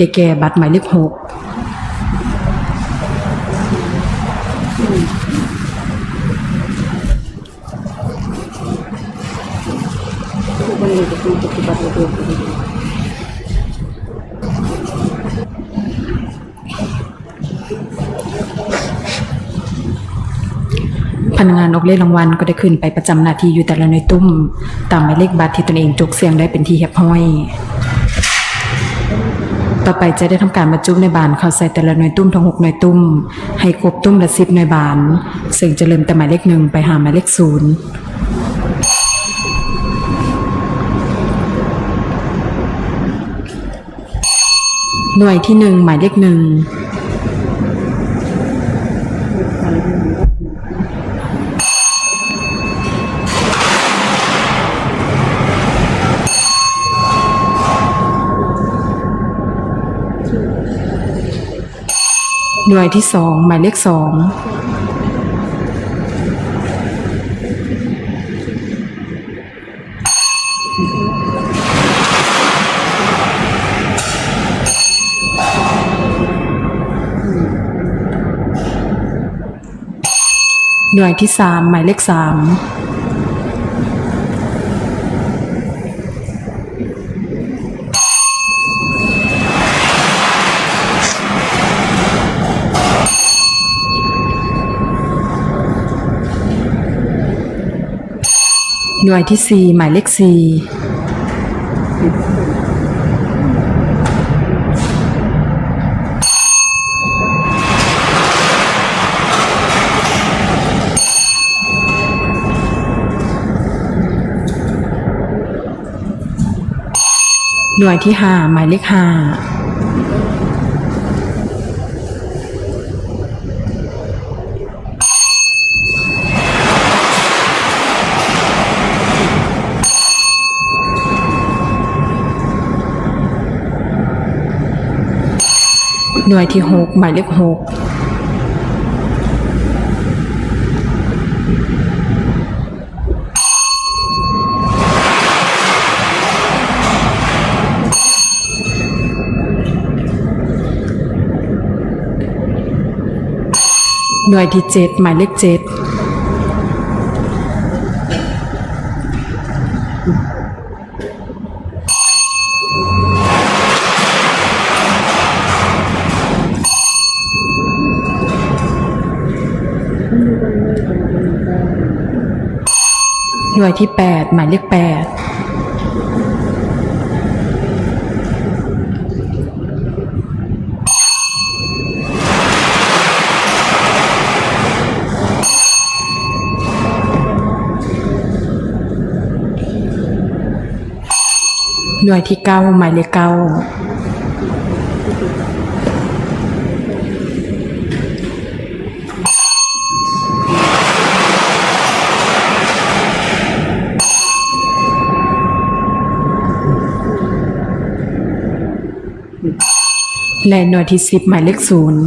ได้แก่บัตรหมายเลขหกพนักงานออกเลขรางวัลก็ได้ขึ้นไปประจำหน้าที่อยู่แต่ละหน่วยตุ้ม ตามหมายเลขบัตรที่ตนเองจกเสียงได้เป็นที่เรียบร้อย ต่อไปจะได้ทำการบรรจุในบานเข้าใส่แต่ละหน่วยตุ้มทั้งหกหน่วยตุ้ม ให้ครบตุ้มละสิบหน่วยบาน ซึ่งจะเริ่มแต่หมายเลขหนึ่งไปหาหมายเลขศูนย์หน่วยที่หนึ่งหมายเลขหนึ่ง หน่วยที่สองหมายเลขสองหน่วยที่สามหมายเลขสาม หน่วยที่สี่หมายเลขสี่หน่วยที่ห้าหมายเลขห้า หน่วยที่หกหมายเลขหกหน่วยที่เจ็ดหมายเลขเจ็ด หน่วยที่แปดหมายเลขแปดหน่วยที่เก้าหมายเลขเก้า และหน่วยที่สิบหมายเลขศูนย์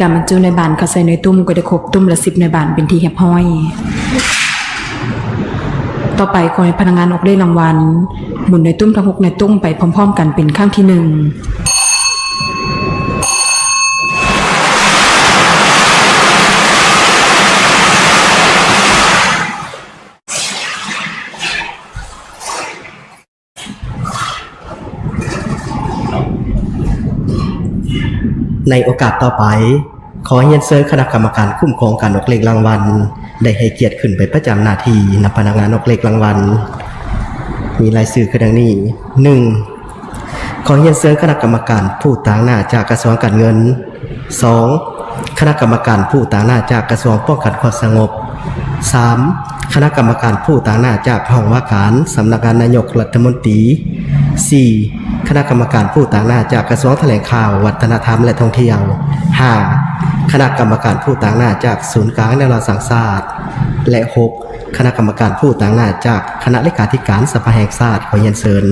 การบรรจุในบานเขาใส่ในตุ้มก็ได้ครบตุ้มละสิบในบานเป็นที่เรียบร้อย ต่อไปขอให้พนักงานออกเลขรางวัลหมุนในตุ้มทั้งหกในตุ้มไปพร้อม ๆ กันเป็นข้างที่หนึ่ง ในโอกาสต่อไป ขอเรียนเชิญคณะกรรมการคุ้มครองการออกเลขรางวัล ได้ให้เกียรติขึ้นไปประจำหน้าที่นำพนักงานออกเลขรางวัล มีรายชื่อคือดังนี้ 1. ขอเรียนเชิญคณะกรรมการผู้ต่างหน้าจากกระทรวงการเงิน 2. คณะกรรมการผู้ต่างหน้าจากกระทรวงป้องกันความสงบ 3. คณะกรรมการผู้ต่างหน้าจากห้องว่าการสำนักงานนายกรัฐมนตรี 4. คณะกรรมการผู้ต่างหน้าจากกระทรวงแถลงข่าว วัฒนธรรมและท่องเที่ยว 5. คณะกรรมการผู้ต่างหน้าจากศูนย์กลางแนวรสังศาสตร์และ 6. คณะกรรมการผู้ต่างหน้าจากคณะเลขาธิการสภาแห่งชาติขอเรียนเชิญ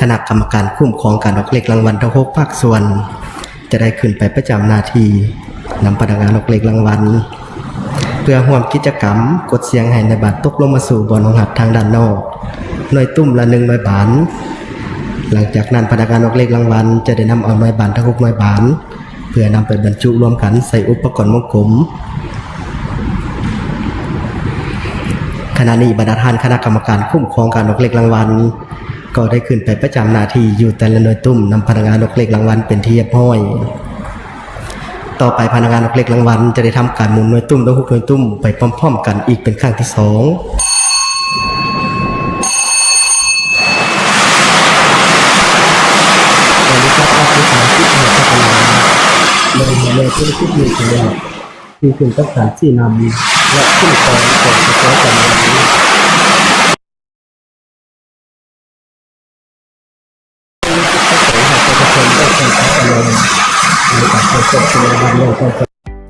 คณะกรรมการคุ้มครองการออกเลขรางวัลทั้งหกภาคส่วน จะได้ขึ้นไปประจำนาทีนำพนักงานออกเลขรางวัลเพื่อห่วมกิจกรรม กดเสียงให้ในบัตรตกลงมาสู่บอลของหัดทางด้านนอกหน่วยตุ้มละหนึ่งหน่วยบาน หลังจากนั้นพนักงานออกเลขรางวัล จะได้นำเอาหน่วยบานทั้งหกหน่วยบาน เพื่อนำไปบรรจุรวมกันใส่อุปกรณ์มงกลมขณะนี้บรรดาท่านคณะกรรมการคุ้มครองการออกเลขรางวัล ก็ได้ขึ้นไปประจำนาทีอยู่แต่ละหน่วยตุ้มนำพนักงานนกเล็กรางวัลเป็นเทียบห้อย ต่อไปพนักงานนกเล็กรางวัลจะได้ทำการหมุนหน่วยตุ้มและหุกหน่วยตุ้มไปพร้อมๆ กันอีกเป็นครั้งที่สองลงมาเลยเพื่อคิดหนึ่งแล้วมีถึงตั้งสามที่นำและขึ้นไปนก่อนจะเข้ากันวันี้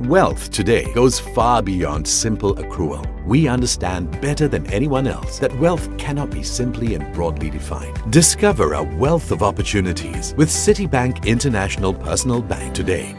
Wealth today goes far beyond simple accrual. We understand better than anyone else that wealth cannot be simply and broadly defined. Discover a wealth of opportunities with Citibank International Personal Bank today.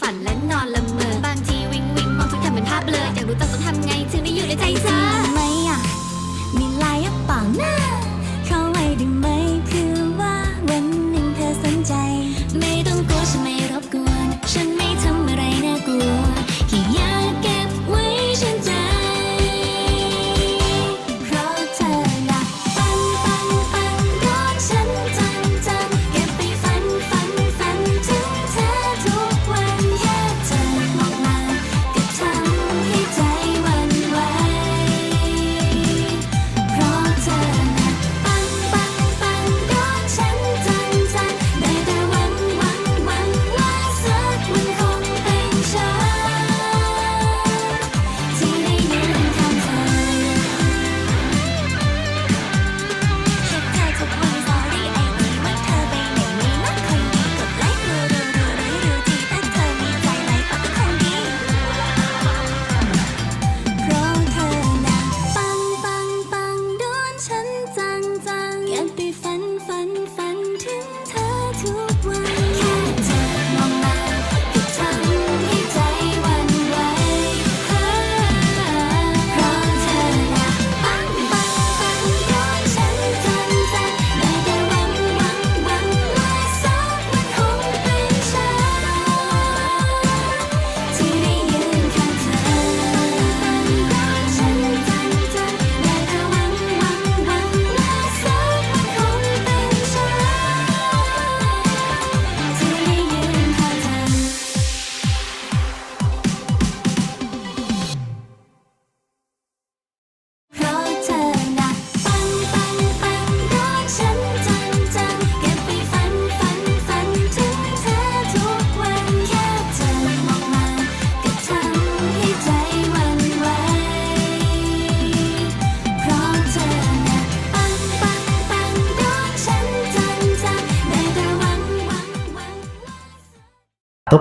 ฝันและ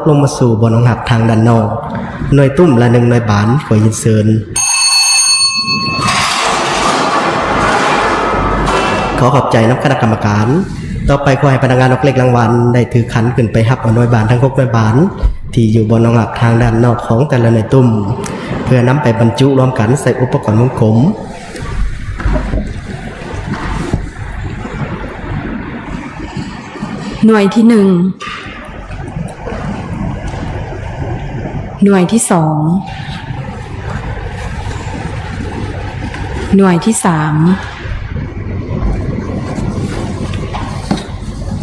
ลงมาสู่บนองหักทางด้านนอกหน่วยตุ่มละหนึ่งหน่วยบานขอยินเซินขอขอบใจน้ำคณะกรรมการ ต่อไปขอให้พนักงานนกเล็กรางวัลได้ถือขันขึ้นไปฮับอน่วยบานทั้งหกหน่วยบาน ที่อยู่บนนองหักทางด้านนอกของแต่ละหน่วยตุ่ม เพื่อนำไปบรรจุรวมกันใส่อุปกรณ์มุงขมหน่วยที่หนึ่ง หน่วยที่สองหน่วยที่สาม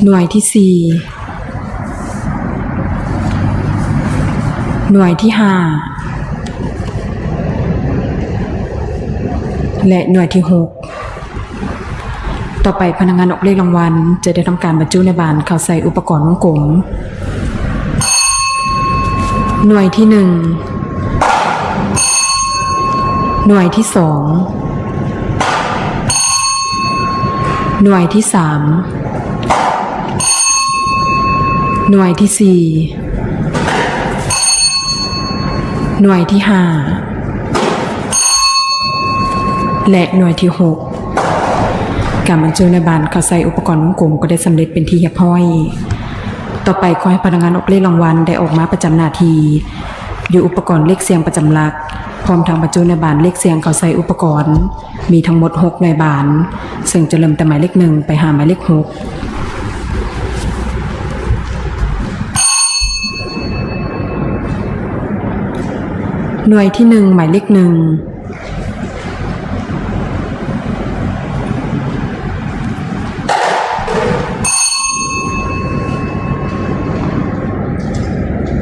หน่วยที่สี่หน่วยที่ห้าและหน่วยที่หกต่อไปพนักงานออกเลขรางวัล จะได้ทำการบรรจุในบานเข้าใส่อุปกรณ์วงกลม หน่วยที่หนึ่ง หน่วยที่สอง หน่วยที่สาม หน่วยที่สี่ หน่วยที่ห้า และหน่วยที่หกการบรรจุในบานเข้าใส่อุปกรณ์วงกลมก็ได้สำเร็จเป็นที่เรียบร้อย ต่อไปขอให้พนักงานออกเลขรางวัลได้ออกมาประจำหน้าทีอยู่อุปกรณ์เลขเสียงประจำหลัก พร้อมทางบรรจุในบานเลขเสียงเขาใส่อุปกรณ์ มีทั้งหมด6ในบาน ซึ่งจะเริ่มแต่หมายเลขหนึ่งไปหาหมายเลขหกหน่วยที่หนึ่งหมายเลขหนึ่ง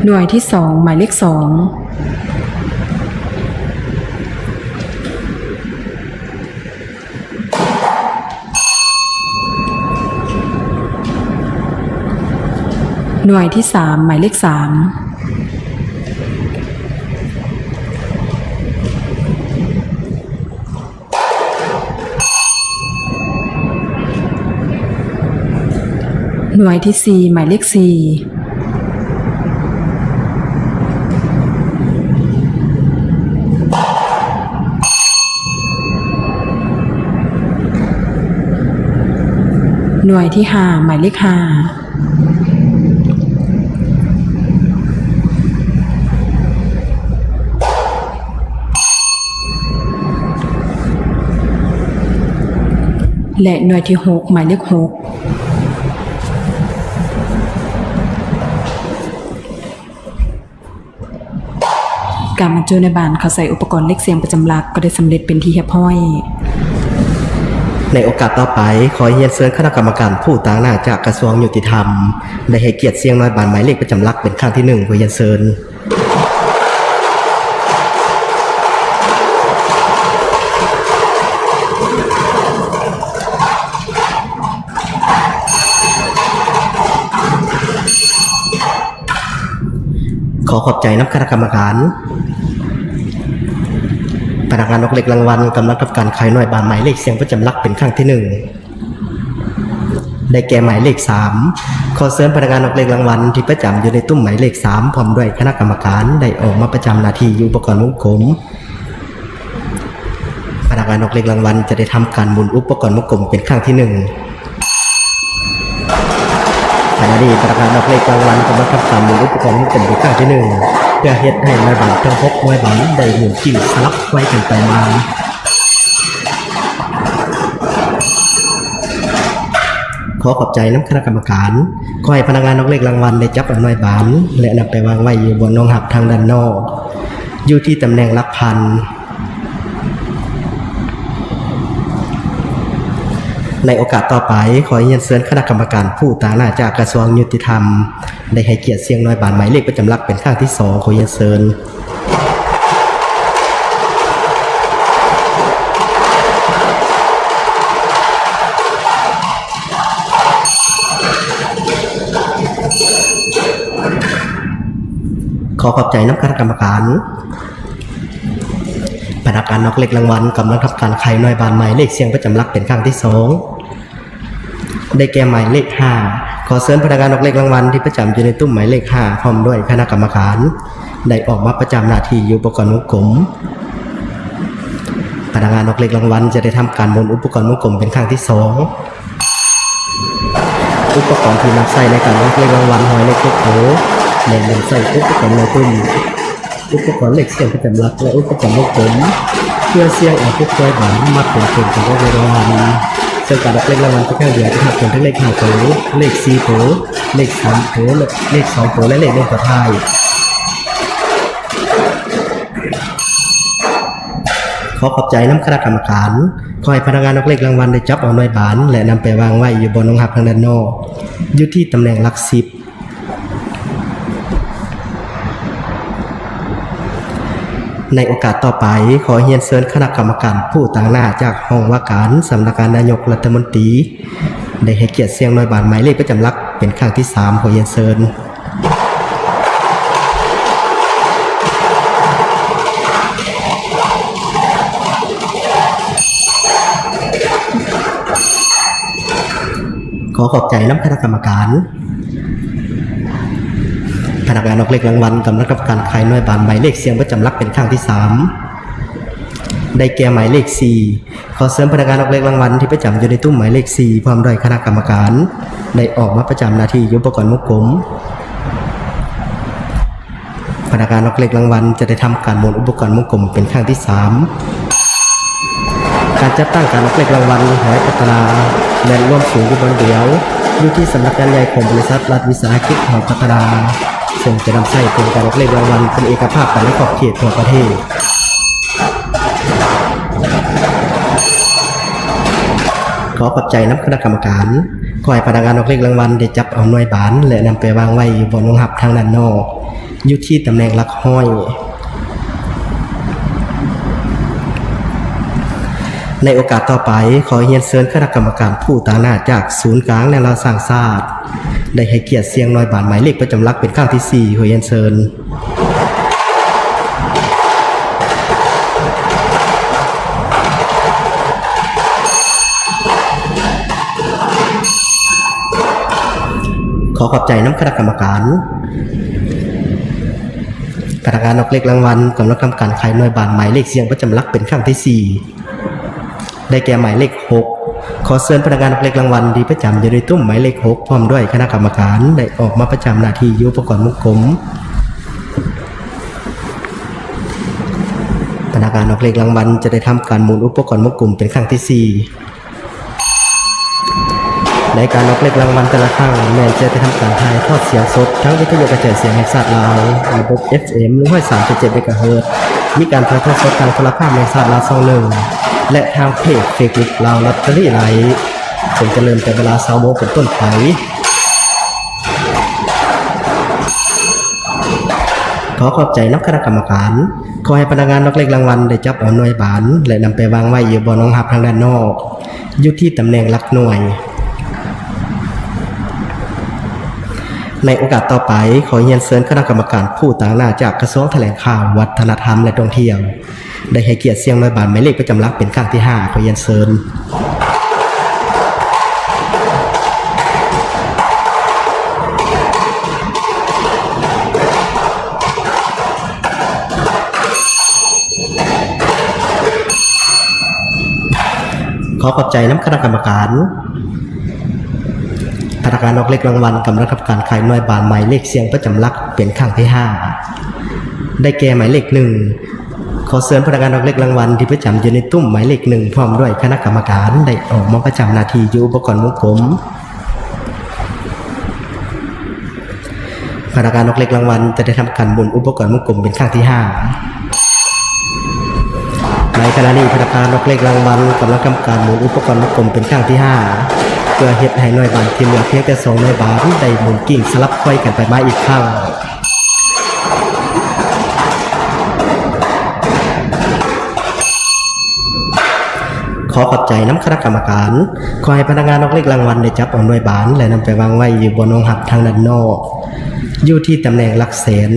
หน่วยที่สองหมายเลขสองหน่วยที่สามหมายเลขสามหน่วยที่สี่หมายเลขสี่ หน่วยที่ห้าหมายเลขห้าและหน่วยที่หกหมายเลขหกการบรรจุในบานเขาใส่อุปกรณ์เลขเสียงประจำหลักก็ได้สำเร็จเป็นที่เรียบร้อย ในโอกาสต่อไปขอเรียนเชิญคณะกรรมการผู้ต่างหน้าจากกระทรวงยุติธรรม ได้ให้เกียรติเสียงน้อยบานหมายเลขประจำหลักเป็นครั้งที่หนึ่งขอเรียนเชิญขอขอบใจนักคณะกรรมการ พนักงานออกเลขรางวัลกำลังทำการขายหน่วยบานหมายเลขเสียงประจำลักเป็นครั้งที่หนึ่งได้แก่หมายเลขสามขอเสริมพนักงานออกเลขรางวัลที่ประจำอยู่ในตุ้มหมายเลขสามพร้อมด้วยคณะกรรมการได้ออกมาประจำหน้าที่อยู่อุปกรณ์วงกลมพนักงานออกเลขรางวัลจะได้ทำการหมุนอุปกรณ์วงกลมเป็นครั้งที่หนึ่งขณะนี้พนักงานออกเลขรางวัลกำลังทำการหมุนอุปกรณ์วงกลมเป็นครั้งที่หนึ่ง เพื่อเฮ็ดให้ไม่บานทั้งหกหน่วยบานได้หมุนจิ้มสลับไว้กันไปมาขอขอบใจน้ำคณะกรรมการขอให้พนักงานนกเลขรางวัลได้จับเอาหน่วยบาน และนำไปวางไว้อยู่บนนองหับทางด้านนอก อยู่ที่ตำแหน่งหลักพัน ในโอกาสต่อไปขอเรียนเชิญคณะกรรมการผู้ตาหน้าจากกระทรวงยุติธรรม ได้ให้เกียรติเสียงน้อยบานหมายเลขประจำหลักเป็นข้างที่สองขอเรียนเชิญขอขอบใจน้ำคณะกรรมการ พนักงานนอกเลขรางวัลกำลังทำการไขหน่วยบานหมายเลขเสียงประจำลักเป็นครั้งที่สองได้แก่หมายเลขห้าขอเชิญพนักงานนอกเลขรางวัลที่ประจำอยู่ในตุ้หมายเลขห้าพร้อมด้วยคณะกรรมการ ได้ออกมาประจำหน้าที่อยู่อุปกรณ์วงกลมพนักงานนอกเลขรางวัลจะได้ทำการหมุนอุปกรณ์วงกลมเป็นครั้งที่สองอุปกรณ์ที่นำใส่ในการออกเลขรางวัลหอยเลขทุกโถเน้นนำใส่อุปกรณ์ในตุ้ม อุปกรณ์เหล็กเสียงประจำลักและอุปกรณ์ลูกผมเพื่อเสียงออกทุกตัวบานมัดเป็นผลของเรางวัลซึ่งการออกเลขรางวัลก็แค่เดียวจะหักผลทั้งเลขห้าโถเลขสี่โถเลขสามโถแลเลขสองโถและเลขเลขตัวท้ายขอขอบใจน้ำคณะกรรมการขอให้พนักงานออกเลขรางวัลได้จับเอาหน่วยบาน และนำไปวางไว้อยู่บนนองหับทางด้านนอกอยู่ที่ตำแหน่งหลักสิบ ในโอกาสต่อไปขอเฮียนเชิญคณะกรรมการผู้ต่างหน้าจากห้องว่าการสำนักงานนายกรัฐมนตรี ได้ให้เกียรติเสียงน่วยบานหมายเลขประจำหลักเป็นครั้งที่สามขอเฮียนเชิญขอขอบใจน้ำคณะกรรมการ พนักงานออกเลขรางวัลกำลังกับการขายหน่วยบานหมายเลขเสียงประจำลักเป็นครั้งที่สามได้แก่หมายเลขสี่ขอเสริมพนักงานออกเลขรางวัลที่ประจำอยู่ในตู้หมายเลขสี่พร้อมด้วยคณะกรรมการ ได้ออกมาประจำหน้าที่ยุปกรณ์มุกกลมพนักงานออกเลขรางวัลจะได้ทำการหมุนอุปกรณ์มุกกลมเป็นครั้งที่สามการจัดตั้งการออกเลขรางวัลหอยพัฒนาและร่วมสูงอยู่บนเดียวอยู่ที่สำนักงานใหญ่ของบริษัทรัฐวิสาหกิจหอยพัฒนา ซึ่งจะนำใช้เป็นการออกเลขรางวัลเป็นเอกภาพแต่ละขอบเขตทั่วประเทศขอขอบใจนักคณะกรรมการคอยพนักงานออกเลขรางวัลได้จับเอาหน่วยบานและนำไปวางไว้บนองหับทางด้านนอกอยู่ที่ตำแหน่งลักห้อย ในโอกาสต่อไปขอเฮียนเชิญคณะกรรมการผู้ตาหน้าจากศูนย์กลางแนวราสร้างศาสตร์ได้ให้เกียรติเสียงน้อยบานหมายเลขประจำลักเป็นครั้งที่สี่ขอเฮียนเชิญขอขอบใจน้ำคณะกรรมการพนักงานออกเลขรางวัลกำลังทำการขายหน่วยบานหมายเลขเสียงประจำลักเป็นครั้งที่สี่ ได้แก่หมายเลข 6 ขอเชิญพนักงานออกเลขรางวัลที่ประจำอยู่ในตุ้มหมายเลข 6 พร้อมด้วยคณะกรรมการได้ออกมาประจำหน้าที่ยุปกรณ์มุกกลมพนักงานออกเลขรางวัลจะได้ทำการหมุนอุปกรณ์มุกกลมเป็นครั้งที่ 4ในการออกเลขรางวัลแต่ละครั้งแม้จะได้ทำการถ่ายทอดเสียงสด ทั้งวิทยุกระจายเสียงแห่งชาติลาวระบบ FM 103.7เมกะเฮิรตซ์มีการถ่ายทอดสดทางโทรภาพแห่งชาติลาวช่องหนึ่ง และทางเพจเฟซบุ๊กลาวลัตเตอรี่ไลท์ผมจะเริ่มแต่เวลา2โมงเป็นต้นไปขอขอบใจนักคณะกรรมการ ขอให้พนักงานนักเลขรางวัลได้จับเอาหน่วยบาน และนำไปวางไว้อยู่บนน้องหับทางด้านนอก อยู่ที่ตำแหน่งลักหน่วย ในโอกาสต่อไปขอเรียนเชิญคณะกรรมการผู้ต่างหน้าจากกระทรวงแถลงข่าววัฒนธรรมและท่องเที่ยว ได้ให้เกียรติเสียงน้อยบานหมายเลขประจำลักเป็นครั้งที่ห้าขอเรียนเชิญขอขอบใจน้ำคณะกรรมการ พนักงานออกเลขรางวัลกำลังทำการขายหน่วยบานหมายเลขเสียงประจำลักเป็นครั้งที่ห้าได้แก่หมายเลขหนึ่งขอเชิญพนักงานออกเลขรางวัลที่ประจำอยู่ในตุ้มหมายเลขหนึ่งพร้อมด้วยคณะกรรมการได้ออกมาประจำนาทีอยู่อุปกรณ์วงกลมพนักงานออกเลขรางวัลจะได้ทำการหมุนอุปกรณ์วงกลมเป็นครั้งที่ห้าในขณะนี้พนักงานออกเลขรางวัลกำลังทำการหมุนอุปกรณ์ลูกกลมเป็นครั้งที่5เพื่อเฮ็ดให้หน่วยบานทีมเหลือเพียงแต่สองหน่วยบานได้หมุนกิ่งสลับค่อยกันไปมาอีกครั้งขอขอบใจน้ำคณะกรรมการขอให้พนักงานออกเลขรางวัลได้จับเอาหน่วยบานและนำไปวางไว้อยู่บนองหับทางด้านนอก อยู่ที่ตำแหน่งหลักแสน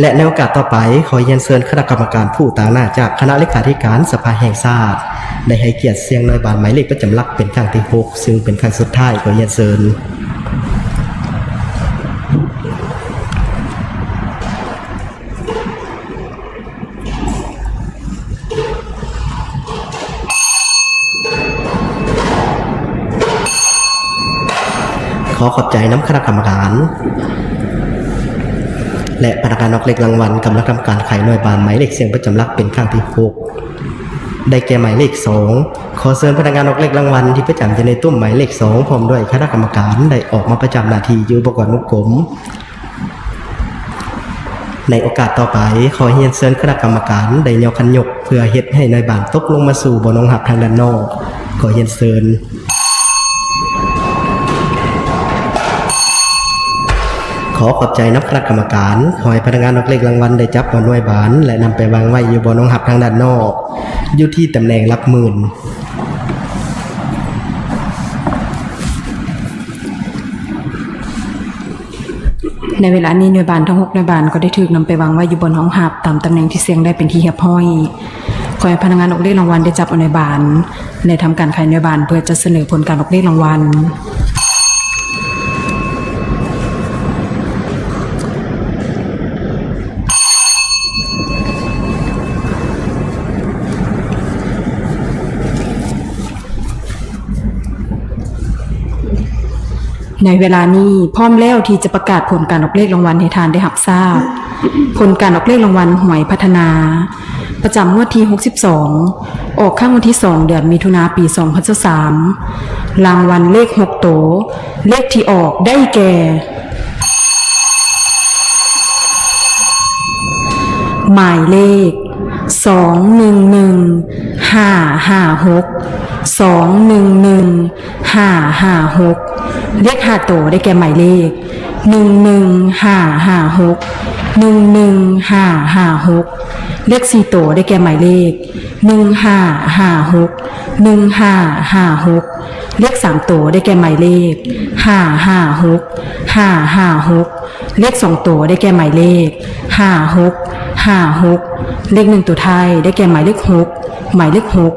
และในโอกาสต่อไปขอเยียนเชิญคณะกรรมการผู้ต่างหน้าจากคณะเลขาธิการสภาแห่งชาติได้ให้เกียรติเสียงน้อยบานหมายเลขประจำหลักเป็นครั้งที่ 6 ซึ่งเป็นครั้งสุดท้ายขอเยียนเชิญขอขอบใจน้ำคณะกรรมการ และพนักงานออกเลขรางวัลกำลังทำการไขหน่วยบานหมายเลขเสียงประจำลักเป็นครั้งที่หกได้แก่หมายเลขสองขอเชิญพนักงานออกเลขรางวัลที่ประจำอยู่ในตุ้มหมายเลขสองพร้อมด้วยคณะกรรมการได้ออกมาประจำหน้าที่อยู่ประกอบนุกรมในโอกาสต่อไปขอเฮียนเชิญคณะกรรมการได้ยกขันยก เพื่อเฮ็ดให้ในายบานตกลงมาสู่บ่อนองหับทางด้านนอก ขอเฮียนเชิญ ขอขอบใจนับคณะกรรมการขอให้พนักงานออกเลขรางวัลได้จับบอลหน่วยบาน และนำไปวางไว้อยู่บนน้องหับทางด้านนอก อยู่ที่ตำแหน่งหลักหมื่นในเวลานี้หน่วยบานทั้งหกหน่วยบานก็ได้ถูกนำไปวางไว้อยู่บนห้องหับตามตำแหน่งที่เสียงได้เป็นที่เรียบร้อยขอให้พนักงานออกเลขรางวัลได้จับอาหน่วยบานและทำการขายหน่วยบานเพื่อจะเสนอผลการออกเลขรางวัล ในเวลานี้พร้อมแล้วที่จะประกาศผลการออกเลขรางวัลให้ทานได้หับทราบ ผลการออกเลขรางวัลหวยพัฒนา ประจำงวดที่ 62 ออกข้างวันที่ 2 เดือนมิถุนาปี 2013รางวัลเลข 6 โต เลขที่ออกได้แก่หมายเลข 2 1 1 5 5 6 2 1 1 5 5 6 เรียกหาตัวได้แก่หมายเลขหนึ่งหนึ่งห้าห้าหกหนึ่งหนึ่งห้าห้าหกเรียกสี่ตัวได้แก่หมายเลขหนึ่งห้าห้าหกหนึ่งห้าห้าหกเรียกสามตัวได้แก่หมายเลขห้าห้าหกห้าห้าหกเลขสองตัวได้แก่หมายเลขห้าหกห้าหกเลขหนึ่งตัวไทยได้แก่หมายเลขหกหมายเลขหก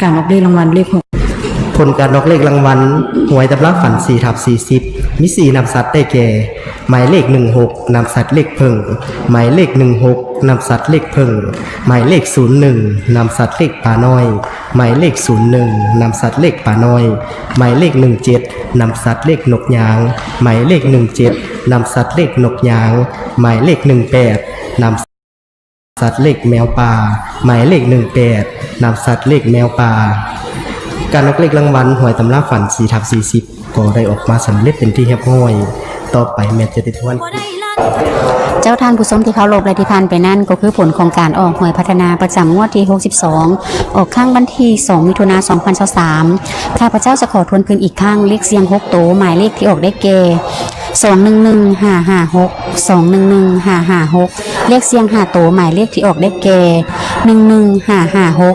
การออกเลขรางวัลเลขหก ลการออกเลขรางวัลหวยตำราฝัน4ทับ40 มีสีนำสัตว์ได้แก่ หมายเลข 16นำสัตว์เลขเพิ่ง หมายเลข 16นำสัตว์เลขเพิ่ง หมายเลข 01นำสัตว์เลขปลาน้อย หมายเลข 01นำสัตว์เลขปลาน้อย หมายเลข 17นำสัตว์เลขนกยาง หมายเลข 17นำสัตว์เลขนกยาง หมายเลข 18นำสัตว์เลขแมวป่า หมายเลขหนึ่งแปดนำสัตว์เลขแมวป่า การออกเลขรางวัลหวยตำราฝันสีทับสี่สิบก็ได้ออกมาสำเร็จเป็นที่เรียบร้อย ต่อไปแม่จะได้ทวน เจ้าท่านผู้ชมที่เขาลบและที่ผ่านไปนั่นก็คือผลของการออกหวยพัฒนาประจำงวดที่ 62 ออกข้างบันที่2มิถุนา2023ข้าพเจ้าจะขอทวนคืนอีกข้างเลขเสียง 6 โตหมายเลขที่ออกได้เก 211556 211556 เลขเสียง5โตหมายเลขที่ออกได้แก่11556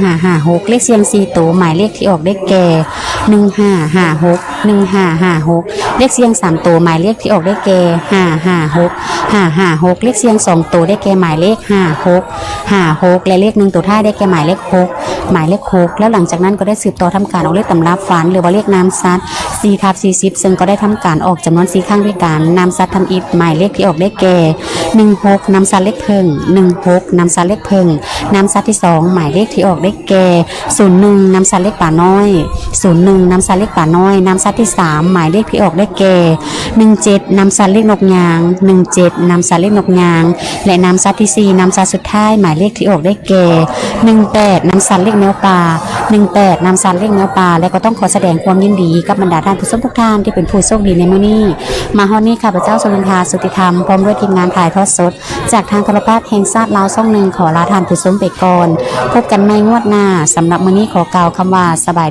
11556 เลขเสียง4โตหมายเลขที่ออกได้แก่1556 1556 เลขเสียง3ตัวหมายเลขที่ออกได้แก่556 556 เลขเสียง2ตัวได้แก่หมายเลข56 56 และเลขหนึ่งตัวท้ายได้แก่หมายเลข6 หมายเลข6แล้วหลังจากนั้นก็ได้สืบต่อทำการออกเลขตำรับฝัน หรือว่าเลขน้ำซัด4ทับ40ซึ่งก็ได้ทำการออกจำนวน4ครั้งด้วยกันน้ำซัดทำอิฐหมายเลขที่ออกได้แก่16น้ำซัดเลขเพิ่ง16น้ำซัดเลขเพิ่งน้ำซัดที่2หมายเลขที่ออกได้แก่01น้ำซัดเลขป่าน้อย01น้ำซัดเลขป่าน้อยน้ำซัดที่3หมายเลขที่ออกได้แก่17น้ำซัดเลขนกยาง17น้ำซัดเลขนกยาง และน้ำซัดที่4น้ำซัดสุดท้ายหมายเลขที่ออกได้แก่18น้ำซัดเลขแมวป่า18นำซันเลขแมวป่าและก็ต้องขอแสดงความยินดีกับบรรดาท่านผู้ชมทุกท่านที่เป็นผู้โชคดีในมื้อนี้ มาฮอนนี้ข้าพเจ้าสุรินทาสุติธรรมพร้อมด้วยทีมงานถ่ายทอดสด จากทางโทรภาพแห่งชาติลาวช่องหนึ่งขอลาท่านผู้ชมไปก่อน พบกันในงวดหน้าสำหรับมื้อนี้ขอกล่าวคำว่าสบายดี